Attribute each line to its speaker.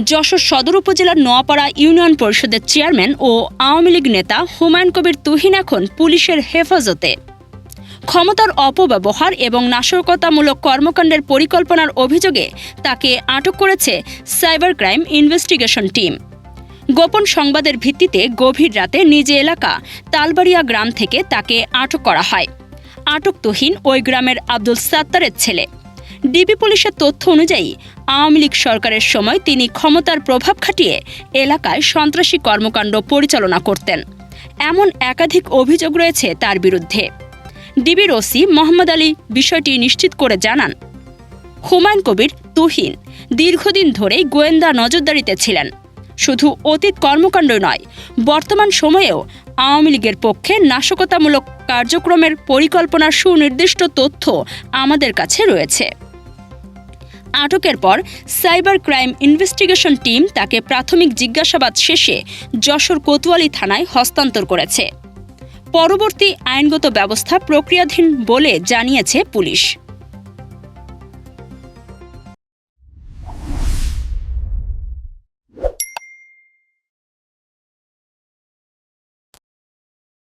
Speaker 1: যশোর সদর উপজেলার নোয়াপাড়া ইউনিয়ন পরিষদের চেয়ারম্যান ও আওয়ামী লীগ নেতা হুমায়ুন কবির তুহিন এখন পুলিশের হেফাজতে। ক্ষমতার অপব্যবহার এবং নাশকতামূলক কর্মকাণ্ডের পরিকল্পনার অভিযোগে তাকে আটক করেছে সাইবার ক্রাইম ইনভেস্টিগেশন টিম। গোপন সংবাদের ভিত্তিতে গভীর রাতে নিজ এলাকা তালবাড়িয়া গ্রাম থেকে তাকে আটক করা হয়। আটক তুহিন ওই গ্রামের আব্দুল সাত্তারের ছেলে। ডিবি পুলিশের তথ্য অনুযায়ী, আওয়ামী লীগ সরকারের সময় তিনি ক্ষমতার প্রভাব খাটিয়ে এলাকায় সন্ত্রাসী কর্মকাণ্ড পরিচালনা করতেন। এমন একাধিক অভিযোগ রয়েছে তার বিরুদ্ধে। ডিবির ওসি মোহাম্মদ আলী বিষয়টি নিশ্চিত করে জানান, হুমায়ুন কবির তুহিন দীর্ঘদিন ধরেই গোয়েন্দা নজরদারিতে ছিলেন। শুধু অতীত কর্মকাণ্ডই নয়, বর্তমান সময়েও আওয়ামী লীগের পক্ষে নাশকতামূলক কার্যক্রমের পরিকল্পনার সুনির্দিষ্ট তথ্য আমাদের কাছে রয়েছে। আটকের পর সাইবার ক্রাইম ইনভেস্টিগেশন টিম তাকে প্রাথমিক জিজ্ঞাসাবাদ শেষে যশোর কোতোয়ালি থানায় হস্তান্তর করেছে। পরবর্তী আইনগত ব্যবস্থা প্রক্রিয়াধীন বলে জানিয়েছে পুলিশ।